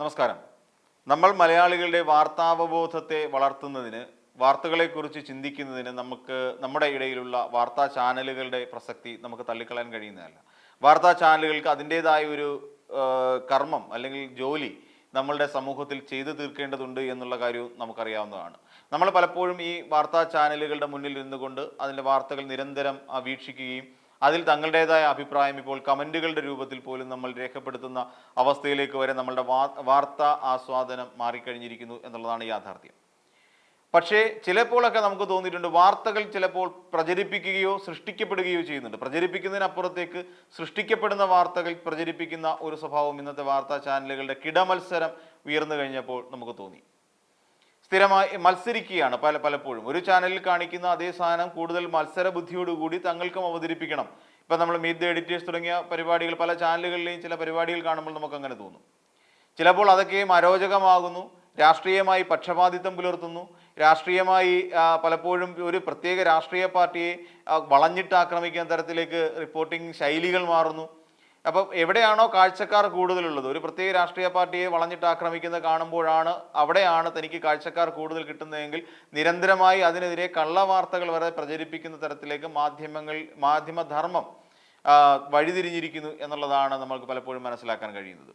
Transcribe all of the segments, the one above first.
നമസ്കാരം. നമ്മൾ മലയാളികളുടെ വാർത്താവബോധത്തെ വളർത്തുന്നതിന് വാർത്തകളെക്കുറിച്ച് ചിന്തിക്കുന്നതിന് നമുക്ക് നമ്മുടെ ഇടയിലുള്ള വാർത്താ ചാനലുകളുടെ പ്രസക്തി നമുക്ക് തള്ളിക്കളയാൻ കഴിയുന്നതല്ല. വാർത്താ ചാനലുകൾക്ക് അതിന്റെതായ ഒരു കർമ്മം അല്ലെങ്കിൽ ജോലി നമ്മളുടെ സമൂഹത്തിൽ ചെയ്തു തീർക്കേണ്ടതുണ്ട് എന്നുള്ള കാര്യവും നമുക്കറിയാവുന്നതാണ്. നമ്മൾ പലപ്പോഴും ഈ വാർത്താ ചാനലുകളുടെ മുന്നിൽ നിന്നുകൊണ്ട് അതിന്റെ വാർത്തകൾ നിരന്തരം വീക്ഷിക്കുകയും അതിൽ തങ്ങളുടേതായ അഭിപ്രായം ഇപ്പോൾ കമന്റുകളുടെ രൂപത്തിൽ പോലും നമ്മൾ രേഖപ്പെടുത്തുന്ന അവസ്ഥയിലേക്ക് വരെ നമ്മളുടെ വാർത്താ ആസ്വാദനം മാറിക്കഴിഞ്ഞിരിക്കുന്നു എന്നുള്ളതാണ് യാഥാർത്ഥ്യം. പക്ഷേ ചിലപ്പോഴൊക്കെ നമുക്ക് തോന്നിയിട്ടുണ്ട് വാർത്തകൾ ചിലപ്പോൾ പ്രചരിപ്പിക്കുകയോ സൃഷ്ടിക്കപ്പെടുകയോ ചെയ്യുന്നുണ്ട്. പ്രചരിപ്പിക്കുന്നതിനപ്പുറത്തേക്ക് സൃഷ്ടിക്കപ്പെടുന്ന വാർത്തകൾ പ്രചരിപ്പിക്കുന്ന ഒരു സ്വഭാവം ഇന്നത്തെ വാർത്താ ചാനലുകളുടെ കിടമത്സരം ഉയർന്നു കഴിഞ്ഞപ്പോൾ നമുക്ക് തോന്നി. സ്ഥിരമായി മത്സരിക്കുകയാണ് പല പലപ്പോഴും. ഒരു ചാനലിൽ കാണിക്കുന്ന അതേ സാധനം കൂടുതൽ മത്സര ബുദ്ധിയോടുകൂടി തങ്ങൾക്കും അവതരിപ്പിക്കണം. ഇപ്പം നമ്മൾ മീറ്റ് ദ എഡിറ്റേഴ്സ് തുടങ്ങിയ പരിപാടികൾ പല ചാനലുകളിലെയും ചില പരിപാടികൾ കാണുമ്പോൾ നമുക്ക് അങ്ങനെ തോന്നും. ചിലപ്പോൾ അതൊക്കെയും അരോചകമാകുന്നു രാഷ്ട്രീയമായി പക്ഷപാതിത്വം പുലർത്തുന്നു രാഷ്ട്രീയമായി പലപ്പോഴും ഒരു പ്രത്യേക രാഷ്ട്രീയ പാർട്ടിയെ വളഞ്ഞിട്ട് ആക്രമിക്കുന്ന തരത്തിലേക്ക് റിപ്പോർട്ടിംഗ് ശൈലികൾ മാറുന്നു. അപ്പം എവിടെയാണോ കാഴ്ചക്കാർ കൂടുതലുള്ളത്? ഒരു പ്രത്യേക രാഷ്ട്രീയ പാർട്ടിയെ വളഞ്ഞിട്ട് ആക്രമിക്കുന്നത് കാണുമ്പോഴാണ് അവിടെയാണ് തനിക്ക് കാഴ്ചക്കാർ കൂടുതൽ കിട്ടുന്നതെങ്കിൽ നിരന്തരമായി അതിനെതിരെ കള്ളവാർത്തകൾ വരെ പ്രചരിപ്പിക്കുന്ന തരത്തിലേക്ക് മാധ്യമങ്ങൾ മാധ്യമധർമ്മം വഴിതിരിഞ്ഞിരിക്കുന്നു എന്നുള്ളതാണ് നമ്മൾക്ക് പലപ്പോഴും മനസ്സിലാക്കാൻ കഴിയുന്നത്.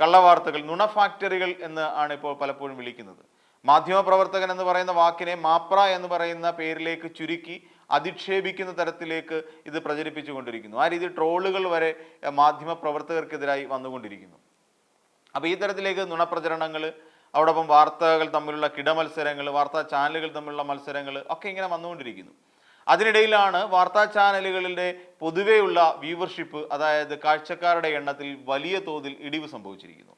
കള്ളവാർത്തകൾ നുണ ഫാക്ടറികൾ എന്ന് ആണ് ഇപ്പോൾ പലപ്പോഴും വിളിക്കുന്നത്. മാധ്യമപ്രവർത്തകൻ എന്ന് പറയുന്ന വാക്കിനെ മാപ്ര എന്ന് പറയുന്ന പേരിലേക്ക് ചുരുക്കി അധിക്ഷേപിക്കുന്ന തരത്തിലേക്ക് ഇത് പ്രചരിപ്പിച്ചുകൊണ്ടിരിക്കുന്നു ആ രീതിയിൽ ട്രോളുകൾ വരെ മാധ്യമ മാധ്യമപ്രവർത്തകർക്കെതിരായി വന്നുകൊണ്ടിരിക്കുന്നു. അപ്പോൾ ഈ തരത്തിലേക്ക് നുണപ്രചരണങ്ങൾ അതോടൊപ്പം വാർത്തകൾ തമ്മിലുള്ള കിടമത്സരങ്ങൾ വാർത്താ ചാനലുകൾ തമ്മിലുള്ള മത്സരങ്ങൾ ഒക്കെ ഇങ്ങനെ വന്നുകൊണ്ടിരിക്കുന്നു. അതിനിടയിലാണ് വാർത്താ ചാനലുകളുടെ പൊതുവെയുള്ള വ്യൂവർഷിപ്പ് അതായത് കാഴ്ചക്കാരുടെ എണ്ണത്തിൽ വലിയ തോതിൽ ഇടിവ് സംഭവിച്ചിരിക്കുന്നു.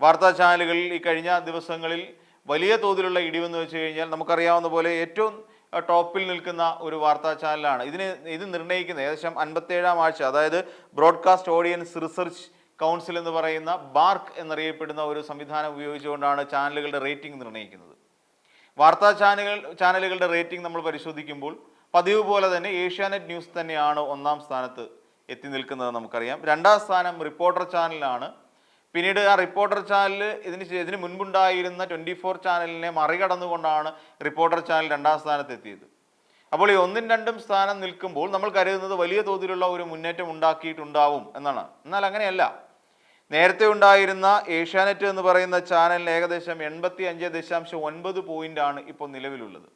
വാർത്താ ചാനലുകളിൽ ഈ കഴിഞ്ഞ ദിവസങ്ങളിൽ വലിയ തോതിലുള്ള ഇടിവെന്ന് വെച്ച് കഴിഞ്ഞാൽ നമുക്കറിയാവുന്ന പോലെ ഏറ്റവും ടോപ്പിൽ നിൽക്കുന്ന ഒരു വാർത്താ ചാനലാണ്. ഇതിന് ഇത് നിർണയിക്കുന്ന ഏകദേശം അൻപത്തേഴാം ആഴ്ച അതായത് ബ്രോഡ്കാസ്റ്റ് ഓഡിയൻസ് റിസർച്ച് കൗൺസിൽ എന്ന് പറയുന്ന ബാർക്ക് എന്നറിയപ്പെടുന്ന ഒരു സംവിധാനം ഉപയോഗിച്ചുകൊണ്ടാണ് ചാനലുകളുടെ റേറ്റിംഗ് നിർണയിക്കുന്നത് വാർത്താ ചാനലുകൾ ചാനലുകളുടെ റേറ്റിംഗ് നമ്മൾ പരിശോധിക്കുമ്പോൾ പതിവ് പോലെ തന്നെ ഏഷ്യാനെറ്റ് ന്യൂസ് തന്നെയാണ് ഒന്നാം സ്ഥാനത്ത് എത്തി നിൽക്കുന്നത് നമുക്കറിയാം. രണ്ടാം സ്ഥാനം റിപ്പോർട്ടർ ചാനലിനാണ് പിന്നീട് ആ റിപ്പോർട്ടർ ചാനൽ ഇതിന് ഇതിന് മുൻപുണ്ടായിരുന്ന ട്വന്റി ഫോർ ചാനലിനെ മറികടന്നുകൊണ്ടാണ് റിപ്പോർട്ടർ ചാനൽ രണ്ടാം സ്ഥാനത്തെത്തിയത്. അപ്പോൾ ഈ ഒന്നും രണ്ടും സ്ഥാനം നിൽക്കുമ്പോൾ നമ്മൾ കരുതുന്നത് വലിയ തോതിലുള്ള ഒരു മുന്നേറ്റം ഉണ്ടാക്കിയിട്ടുണ്ടാവും എന്നാണ്. എന്നാൽ അങ്ങനെയല്ല. നേരത്തെ ഉണ്ടായിരുന്ന ഏഷ്യാനെറ്റ് എന്ന് പറയുന്ന ചാനലിന് ഏകദേശം എൺപത്തി അഞ്ച് ദശാംശം ഒൻപത് പോയിന്റ് ആണ് ഇപ്പോൾ നിലവിലുള്ളത്.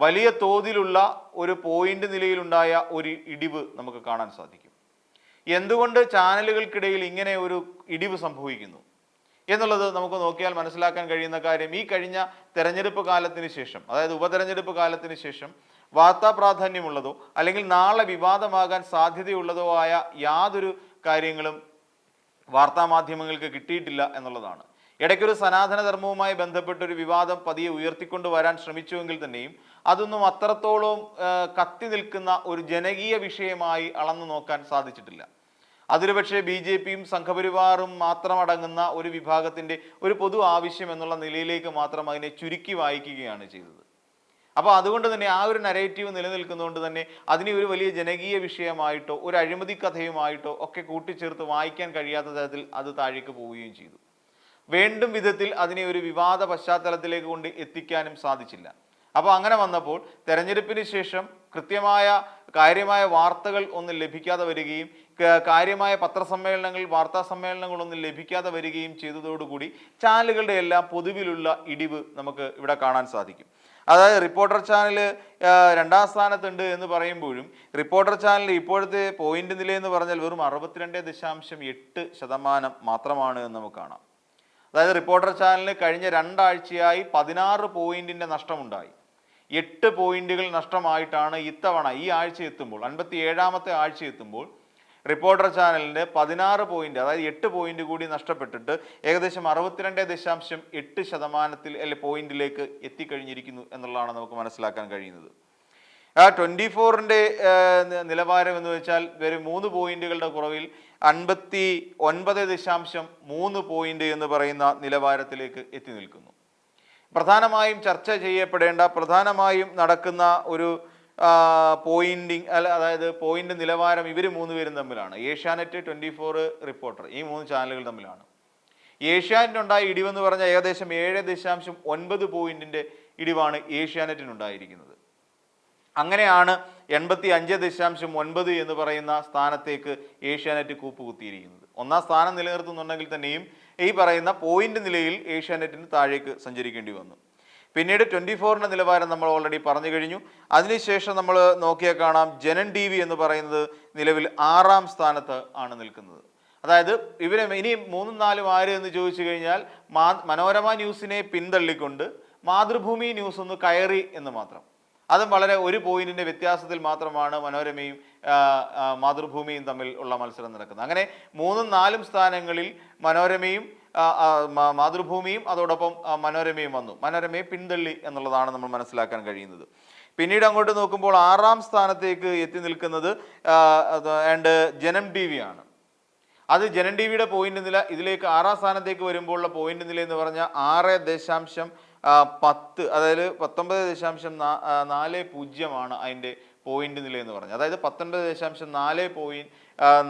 വലിയ തോതിലുള്ള ഒരു പോയിന്റ് നിലയിലുണ്ടായ ഒരു ഇടിവ് നമുക്ക് കാണാൻ സാധിക്കും. എന്തുകൊണ്ട് ചാനലുകൾക്കിടയിൽ ഇങ്ങനെ ഒരു ഇടിവ് സംഭവിക്കുന്നു? എന്നുള്ളത് നമുക്ക് നോക്കിയാൽ മനസ്സിലാക്കാൻ കഴിയുന്ന കാര്യം ഈ കഴിഞ്ഞ തെരഞ്ഞെടുപ്പ് കാലത്തിന് ശേഷം അതായത് ഉപതെരഞ്ഞെടുപ്പ് കാലത്തിന് ശേഷം വാർത്താ പ്രാധാന്യമുള്ളതോ അല്ലെങ്കിൽ നാളെ വിവാദമാകാൻ സാധ്യതയുള്ളതോ ആയ യാതൊരു കാര്യങ്ങളും വാർത്താ മാധ്യമങ്ങൾക്ക് കിട്ടിയിട്ടില്ല എന്നുള്ളതാണ്. ഇടയ്ക്കൊരു സനാതന ധർമ്മവുമായി ബന്ധപ്പെട്ട ഒരു വിവാദം പതിയെ ഉയർത്തിക്കൊണ്ടു വരാൻ ശ്രമിച്ചുവെങ്കിൽ തന്നെയും അതൊന്നും അത്രത്തോളം കത്തി നിൽക്കുന്ന ഒരു ജനകീയ വിഷയമായി അളന്നു നോക്കാൻ സാധിച്ചിട്ടില്ല. അതിലുപക്ഷെ പക്ഷേ ബി ജെ പിയും സംഘപരിവാറും മാത്രം അടങ്ങുന്ന ഒരു വിഭാഗത്തിന്റെ ഒരു പൊതു ആവശ്യം എന്നുള്ള നിലയിലേക്ക് മാത്രം അതിനെ ചുരുക്കി വായിക്കുകയാണ് ചെയ്തത്. അപ്പോൾ അതുകൊണ്ട് തന്നെ ആ ഒരു നരേറ്റീവ് നിലനിൽക്കുന്നതുകൊണ്ട് തന്നെ അതിനെ ഒരു വലിയ ജനകീയ വിഷയമായിട്ടോ ഒരു അഴിമതി കഥയുമായിട്ടോ ഒക്കെ കൂട്ടിച്ചേർത്ത് വായിക്കാൻ കഴിയാത്ത തരത്തിൽ അത് താഴേക്ക് പോവുകയും ചെയ്തു. വേണ്ടും വിധത്തിൽ അതിനെ ഒരു വിവാദ പശ്ചാത്തലത്തിലേക്ക് കൊണ്ട് എത്തിക്കാനും സാധിച്ചില്ല. അപ്പോൾ അങ്ങനെ വന്നപ്പോൾ തെരഞ്ഞെടുപ്പിന് ശേഷം കൃത്യമായ കാര്യമായ വാർത്തകൾ ഒന്നും ലഭിക്കാതെ വരികയും കാര്യമായ പത്രസമ്മേളനങ്ങൾ വാർത്താ സമ്മേളനങ്ങളൊന്നും ലഭിക്കാതെ വരികയും ചെയ്തതോടുകൂടി ചാനലുകളുടെ എല്ലാം പൊതുവിലുള്ള ഇടിവ് നമുക്ക് ഇവിടെ കാണാൻ സാധിക്കും. അതായത് റിപ്പോർട്ടർ ചാനൽ രണ്ടാം സ്ഥാനത്തുണ്ട് എന്ന് പറയുമ്പോഴും റിപ്പോർട്ടർ ചാനൽ ഇപ്പോഴത്തെ പോയിന്റ് നില എന്ന് പറഞ്ഞാൽ വെറും അറുപത്തിരണ്ട് ദശാംശം എട്ട് ശതമാനം മാത്രമാണ് എന്ന് നമുക്ക് കാണാം. അതായത് റിപ്പോർട്ടർ ചാനലിന് കഴിഞ്ഞ രണ്ടാഴ്ചയായി പതിനാറ് പോയിന്റിന്റെ നഷ്ടമുണ്ടായി. എട്ട് പോയിന്റുകൾ നഷ്ടമായിട്ടാണ് ഇത്തവണ ഈ ആഴ്ച എത്തുമ്പോൾ അൻപത്തി ഏഴാമത്തെ ആഴ്ച എത്തുമ്പോൾ റിപ്പോർട്ടർ ചാനലിന്റെ പതിനാറ് പോയിന്റ് അതായത് എട്ട് പോയിന്റ് കൂടി നഷ്ടപ്പെട്ടിട്ട് ഏകദേശം അറുപത്തിരണ്ട് ദശാംശം എട്ട് ശതമാനത്തിൽ അല്ലെ പോയിന്റിലേക്ക് എത്തിക്കഴിഞ്ഞിരിക്കുന്നു എന്നുള്ളതാണ് നമുക്ക് മനസ്സിലാക്കാൻ കഴിയുന്നത്. ആ ട്വന്റി ഫോറിന്റെ നിലവാരം എന്ന് വെച്ചാൽ വെറും മൂന്ന് പോയിന്റുകളുടെ കുറവിൽ അൻപത്തി ഒൻപത് ദശാംശം മൂന്ന് പോയിന്റ് എന്ന് പറയുന്ന നിലവാരത്തിലേക്ക് എത്തി നിൽക്കുന്നു. പ്രധാനമായും ചർച്ച ചെയ്യപ്പെടേണ്ട പ്രധാനമായും നടക്കുന്ന ഒരു പോയിന്റിങ് അല്ല അതായത് പോയിന്റ് നിലവാരം ഇവർ മൂന്ന് പേരും തമ്മിലാണ്. ഏഷ്യാനെറ്റ് ട്വന്റി ഫോർ റിപ്പോർട്ടർ ഈ മൂന്ന് ചാനലുകൾ തമ്മിലാണ്. ഏഷ്യാനെറ്റിനുണ്ടായ ഇടിവെന്ന് പറഞ്ഞാൽ ഏകദേശം ഏഴ് ദശാംശം ഒൻപത് പോയിന്റിന്റെ ഇടിവാണ് ഏഷ്യാനെറ്റിനുണ്ടായിരിക്കുന്നത്. അങ്ങനെയാണ് എൺപത്തി അഞ്ച് ദശാംശം ഒൻപത് എന്ന് പറയുന്ന സ്ഥാനത്തേക്ക് ഏഷ്യാനെറ്റ് കൂപ്പുകുത്തിയിരിക്കുന്നത്. ഒന്നാം സ്ഥാനം നിലനിർത്തുന്നുണ്ടെങ്കിൽ തന്നെയും ഈ പറയുന്ന പോയിന്റ് നിലയിൽ ഏഷ്യാനെറ്റിന് താഴേക്ക് സഞ്ചരിക്കേണ്ടി വന്നു. പിന്നീട് ട്വന്റി ഫോറിന്റെ നിലവാരം നമ്മൾ ഓൾറെഡി പറഞ്ഞു കഴിഞ്ഞു. അതിനുശേഷം നമ്മൾ നോക്കിയാൽ കാണാം ജനൻ ടി വി എന്ന് പറയുന്നത് നിലവിൽ ആറാം സ്ഥാനത്ത് ആണ് നിൽക്കുന്നത്. അതായത് ഇവരെ ഇനി മൂന്നും നാലും ആര് എന്ന് ചോദിച്ചു കഴിഞ്ഞാൽ മാ മനോരമ ന്യൂസിനെ പിന്തള്ളിക്കൊണ്ട് മാതൃഭൂമി ന്യൂസ് ഒന്ന് കയറി എന്ന് മാത്രം. അതും വളരെ ഒരു പോയിന്റിന്റെ വ്യത്യാസത്തിൽ മാത്രമാണ് മനോരമയും മാതൃഭൂമിയും തമ്മിൽ ഉള്ള മത്സരം നടക്കുന്നത്. അങ്ങനെ മൂന്നും നാലും സ്ഥാനങ്ങളിൽ മനോരമയും മാതൃഭൂമിയും അതോടൊപ്പം മനോരമയും വന്നു. മനോരമയെ പിന്തള്ളി എന്നുള്ളതാണ് നമ്മൾ മനസ്സിലാക്കാൻ കഴിയുന്നത്. പിന്നീട് അങ്ങോട്ട് നോക്കുമ്പോൾ ആറാം സ്ഥാനത്തേക്ക് എത്തി നിൽക്കുന്നത് ആൻഡ് ജനം ടി വി ആണ്. അത് ജനം ടി വിയുടെ പോയിന്റ് നില ഇതിലേക്ക് ആറാം സ്ഥാനത്തേക്ക് വരുമ്പോഴുള്ള പോയിന്റ് നില എന്ന് പറഞ്ഞാൽ ആറ് ദശാംശം പത്ത് അതായത് പത്തൊമ്പത് ദശാംശം നാല് പൂജ്യമാണ് അതിന്റെ പോയിന്റ് നില എന്ന് പറഞ്ഞു. അതായത് പത്തൊൻപത് ദശാംശം നാല് പോയിന്റ്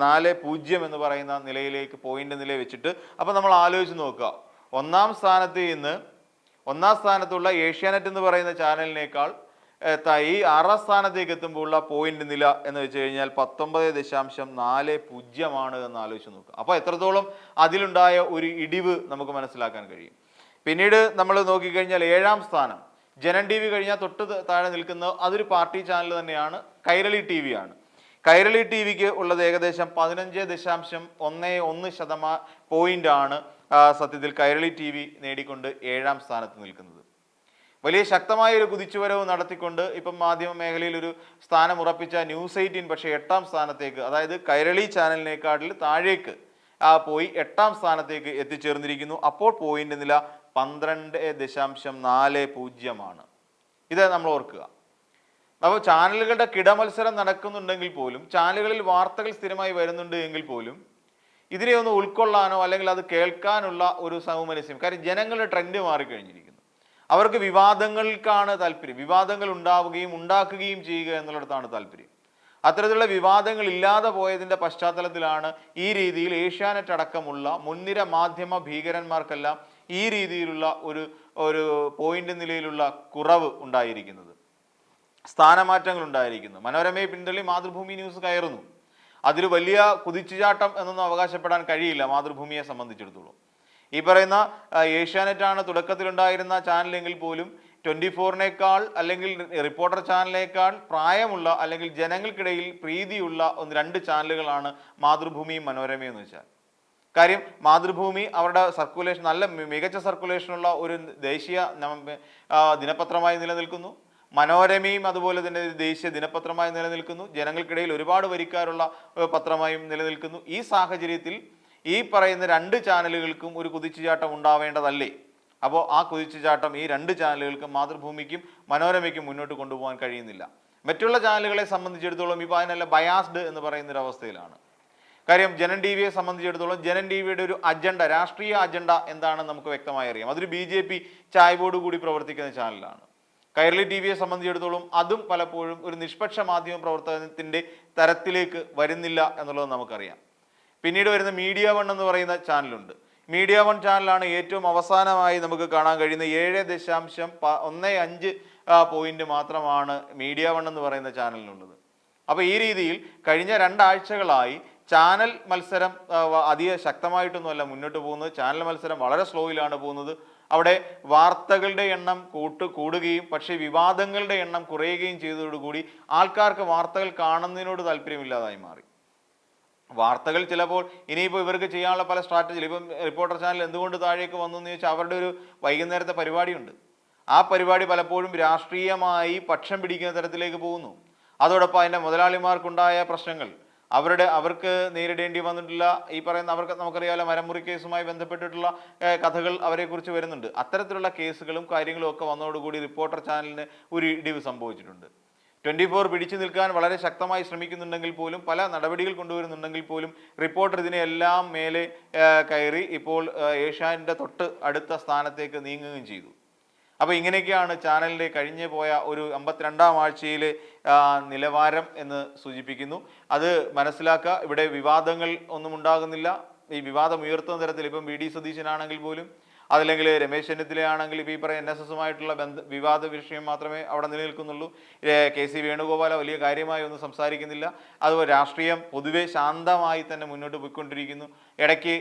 നാല് പൂജ്യം എന്ന് പറയുന്ന നിലയിലേക്ക് പോയിന്റ് നില വെച്ചിട്ട് അപ്പോൾ നമ്മൾ ആലോചിച്ച് നോക്കുക. ഒന്നാം സ്ഥാനത്ത് ഇന്ന് ഒന്നാം സ്ഥാനത്തുള്ള ഏഷ്യാനെറ്റ് എന്ന് പറയുന്ന ചാനലിനേക്കാൾ ഈ ആറാം സ്ഥാനത്തേക്ക് എത്തുമ്പോൾ ഉള്ള പോയിന്റ് നില എന്ന് വെച്ച് കഴിഞ്ഞാൽ പത്തൊമ്പത് ദശാംശം നാല് പൂജ്യമാണ് എന്ന് ആലോചിച്ച് നോക്കുക. അപ്പോൾ എത്രത്തോളം അതിലുണ്ടായ ഒരു ഇടിവ് നമുക്ക് മനസ്സിലാക്കാൻ കഴിയും. പിന്നീട് നമ്മൾ നോക്കിക്കഴിഞ്ഞാൽ ഏഴാം സ്ഥാനം. ജനൻ ടി വി കഴിഞ്ഞാൽ തൊട്ട് താഴെ നിൽക്കുന്ന അതൊരു പാർട്ടി ചാനൽ തന്നെയാണ് കൈരളി ടി വി ആണ്. കൈരളി ടി വിക്ക് ഉള്ളത് ഏകദേശം പതിനഞ്ച് ദശാംശം ഒന്ന് ഒന്ന് ശതമാ ആണ് സത്യത്തിൽ കൈരളി ടി വി നേടിക്കൊണ്ട് ഏഴാം സ്ഥാനത്ത് നിൽക്കുന്നത്. വലിയ ശക്തമായ ഒരു കുതിച്ചുവരവ് നടത്തിക്കൊണ്ട് ഇപ്പം മാധ്യമ മേഖലയിൽ ഒരു സ്ഥാനം ഉറപ്പിച്ച ന്യൂസ് എയ്റ്റീൻ പക്ഷേ എട്ടാം സ്ഥാനത്തേക്ക് അതായത് കൈരളി ചാനലിനേക്കാട്ടിൽ താഴേക്ക് പോയി എട്ടാം സ്ഥാനത്തേക്ക് എത്തിച്ചേർന്നിരിക്കുന്നു. അപ്പോൾ പോയിന്റ് നില പന്ത്രണ്ട് ദശാംശം നാല് പൂജ്യമാണ്. ഇത് നമ്മൾ ഓർക്കുക. അപ്പോൾ ചാനലുകളുടെ കിടമത്സരം നടക്കുന്നുണ്ടെങ്കിൽ പോലും ചാനലുകളിൽ വാർത്തകൾ സ്ഥിരമായി വരുന്നുണ്ട് എങ്കിൽ പോലും ഇതിനെ ഒന്ന് ഉൾക്കൊള്ളാനോ അല്ലെങ്കിൽ അത് കേൾക്കാനുള്ള ഒരു സൗമനസ്യം കാര്യം ജനങ്ങളുടെ ട്രെൻഡ് മാറിക്കഴിഞ്ഞിരിക്കുന്നു. അവർക്ക് വിവാദങ്ങൾക്കാണ് താല്പര്യം. വിവാദങ്ങൾ ഉണ്ടാവുകയും ഉണ്ടാക്കുകയും ചെയ്യുക എന്നുള്ളിടത്താണ് താല്പര്യം. അത്തരത്തിലുള്ള വിവാദങ്ങൾ ഇല്ലാതെ പോയതിന്റെ പശ്ചാത്തലത്തിലാണ് ഈ രീതിയിൽ ഏഷ്യാനെറ്റ് അടക്കമുള്ള മുൻനിര മാധ്യമ ഭീകരന്മാർക്കെല്ലാം ഈ രീതിയിലുള്ള ഒരു ഒരു പോയിന്റ് നിലയിലുള്ള കുറവ് ഉണ്ടായിരിക്കുന്നത്. സ്ഥാനമാറ്റങ്ങൾ ഉണ്ടായിരിക്കുന്നു. മനോരമയെ പിന്തള്ളി മാതൃഭൂമി ന്യൂസ് കയറുന്നു. അതിൽ വലിയ കുതിച്ചുചാട്ടം എന്നൊന്നും അവകാശപ്പെടാൻ കഴിയില്ല മാതൃഭൂമിയെ സംബന്ധിച്ചിടത്തോളം. ഈ പറയുന്ന ഏഷ്യാനെറ്റാണ് തുടക്കത്തിലുണ്ടായിരുന്ന ചാനലെങ്കിൽ പോലും ട്വന്റി ഫോറിനേക്കാൾ അല്ലെങ്കിൽ റിപ്പോർട്ടർ ചാനലിനേക്കാൾ പ്രായമുള്ള അല്ലെങ്കിൽ ജനങ്ങൾക്കിടയിൽ പ്രീതിയുള്ള ഒന്ന് രണ്ട് ചാനലുകളാണ് മാതൃഭൂമിയും മനോരമയും എന്ന് വെച്ചാൽ. കാര്യം മാതൃഭൂമി അവരുടെ സർക്കുലേഷൻ നല്ല മികച്ച സർക്കുലേഷനുള്ള ഒരു ദേശീയ ദിനപത്രമായി നിലനിൽക്കുന്നു. മനോരമയും അതുപോലെ തന്നെ ദേശീയ ദിനപത്രമായി നിലനിൽക്കുന്നു. ജനങ്ങൾക്കിടയിൽ ഒരുപാട് വരിക്കാരുള്ള പത്രമായും നിലനിൽക്കുന്നു. ഈ സാഹചര്യത്തിൽ ഈ പറയുന്ന രണ്ട് ചാനലുകൾക്കും ഒരു കുതിച്ചുചാട്ടം ഉണ്ടാവേണ്ടതല്ലേ? അപ്പോൾ ആ കുതിച്ചുചാട്ടം ഈ രണ്ട് ചാനലുകൾക്കും മാതൃഭൂമിക്കും മനോരമയ്ക്കും മുന്നോട്ട് കൊണ്ടുപോകാൻ കഴിയുന്നില്ല. മറ്റുള്ള ചാനലുകളെ സംബന്ധിച്ചിടത്തോളം ഇപ്പോൾ അതിനല്ല ബയാസ്ഡ് എന്ന് പറയുന്നൊരവസ്ഥയിലാണ്. കാര്യം ജനൻ ടി വിയെ സംബന്ധിച്ചിടത്തോളം ജനൻ ടി വിയുടെ ഒരു അജണ്ട രാഷ്ട്രീയ അജണ്ട എന്താണെന്ന് നമുക്ക് വ്യക്തമായി അറിയാം. അതൊരു ബി ജെ പി ചായ്വോട് കൂടി പ്രവർത്തിക്കുന്ന ചാനലാണ്. കൈരളി ടി വിയെ സംബന്ധിച്ചിടത്തോളം അതും പലപ്പോഴും ഒരു നിഷ്പക്ഷ മാധ്യമ പ്രവർത്തനത്തിന്റെ തരത്തിലേക്ക് വരുന്നില്ല എന്നുള്ളത് നമുക്കറിയാം. പിന്നീട് വരുന്ന മീഡിയ വൺ എന്ന് പറയുന്ന ചാനലുണ്ട്. മീഡിയ വൺ ചാനലാണ് ഏറ്റവും അവസാനമായി നമുക്ക് കാണാൻ കഴിയുന്ന ഏഴ് ദശാംശം ഒന്ന് അഞ്ച് പോയിന്റ് മാത്രമാണ് മീഡിയ വൺ എന്ന് പറയുന്ന ചാനലിനുള്ളത്. അപ്പോൾ ഈ രീതിയിൽ കഴിഞ്ഞ രണ്ടാഴ്ചകളായി ചാനൽ മത്സരം അധിക ശക്തമായിട്ടൊന്നുമല്ല മുന്നോട്ട് പോകുന്നത്. ചാനൽ മത്സരം വളരെ സ്ലോയിലാണ് പോകുന്നത്. അവിടെ വാർത്തകളുടെ എണ്ണം കൂട്ട് കൂടുകയും പക്ഷേ വിവാദങ്ങളുടെ എണ്ണം കുറയുകയും ചെയ്തതോടുകൂടി ആൾക്കാർക്ക് വാർത്തകൾ കാണുന്നതിനോട് താല്പര്യമില്ലാതായി മാറി. വാർത്തകൾ ചിലപ്പോൾ ഇനിയിപ്പോൾ ഇവർക്ക് ചെയ്യാനുള്ള പല സ്ട്രാറ്റജി ഇപ്പം റിപ്പോർട്ടർ ചാനൽ എന്തുകൊണ്ട് താഴേക്ക് വന്നു എന്ന് ചോദിച്ചാൽ അവരുടെ ഒരു വൈകുന്നേരത്തെ പരിപാടിയുണ്ട്. ആ പരിപാടി പലപ്പോഴും രാഷ്ട്രീയമായി പക്ഷം പിടിക്കുന്ന തരത്തിലേക്ക് പോകുന്നു. അതോടൊപ്പം അതിന്റെ മുതലാളിമാർക്കുണ്ടായ പ്രശ്നങ്ങൾ അവരുടെ അവർക്ക് നേരിടേണ്ടി വന്നിട്ടുള്ള ഈ പറയുന്ന അവർക്ക് നമുക്കറിയാമല്ലോ മരമുറി കേസുമായി ബന്ധപ്പെട്ടിട്ടുള്ള കഥകൾ അവരെക്കുറിച്ച് വരുന്നുണ്ട്. അത്തരത്തിലുള്ള കേസുകളും കാര്യങ്ങളും ഒക്കെ വന്നതോടുകൂടി റിപ്പോർട്ടർ ചാനലിന് ഒരു ഇടിവ് സംഭവിച്ചിട്ടുണ്ട്. ട്വന്റി ഫോർ പിടിച്ചു നിൽക്കാൻ വളരെ ശക്തമായി ശ്രമിക്കുന്നുണ്ടെങ്കിൽ പോലും പല നടപടികൾ കൊണ്ടുവരുന്നുണ്ടെങ്കിൽ പോലും റിപ്പോർട്ടർ ഇതിനെല്ലാം മേലെ കയറി ഇപ്പോൾ ഏഷ്യാനിന്റെ തൊട്ട് അടുത്ത സ്ഥാനത്തേക്ക് നീങ്ങുകയും ചെയ്തു. അപ്പോൾ ഇങ്ങനെയൊക്കെയാണ് ചാനലിന്റെ കഴിഞ്ഞു പോയ ഒരു അമ്പത്തിരണ്ടാം ആഴ്ചയിലെ നിലവാരം എന്ന് സൂചിപ്പിക്കുന്നു. അത് മനസ്സിലാക്കുക. ഇവിടെ വിവാദങ്ങൾ ഒന്നും ഉണ്ടാകുന്നില്ല. ഈ വിവാദം ഉയർത്തുന്ന തരത്തിൽ ഇപ്പം വി ഡി സതീശനാണെങ്കിൽ പോലും അതല്ലെങ്കിൽ രമേശ് ചെന്നിത്തലയാണെങ്കിൽ ഇപ്പോൾ ഈ പറയുന്ന എൻ എസ് എസുമായിട്ടുള്ള ബന്ധ വിവാദ വിഷയം മാത്രമേ അവിടെ നിലനിൽക്കുന്നുള്ളൂ. കെ സി വേണുഗോപാല വലിയ കാര്യമായി ഒന്നും സംസാരിക്കുന്നില്ല. അതുപോലെ രാഷ്ട്രീയം പൊതുവെ ശാന്തമായി തന്നെ മുന്നോട്ട് പോയിക്കൊണ്ടിരിക്കുന്നു. ഇടയ്ക്ക്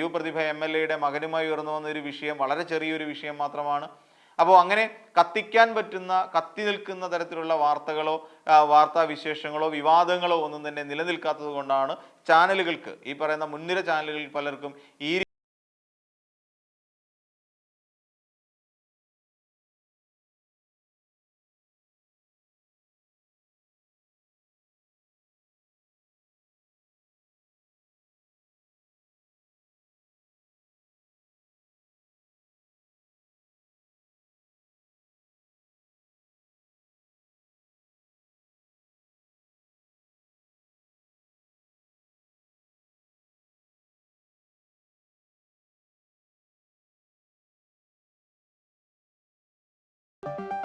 യു പ്രതിഭ എം എൽ എയുടെ മകനുമായി ഉയർന്നു വന്ന ഒരു വിഷയം വളരെ ചെറിയൊരു വിഷയം മാത്രമാണ്. അപ്പോൾ അങ്ങനെ കത്തിക്കാൻ പറ്റുന്ന കത്തി നിൽക്കുന്ന തരത്തിലുള്ള വാർത്തകളോ വാർത്താ വിശേഷങ്ങളോ വിവാദങ്ങളോ ഒന്നും തന്നെ നിലനിൽക്കാത്തത് കൊണ്ടാണ് ചാനലുകൾക്ക് ഈ പറയുന്ന മുൻനിര ചാനലുകളിൽ പലർക്കും ഈ you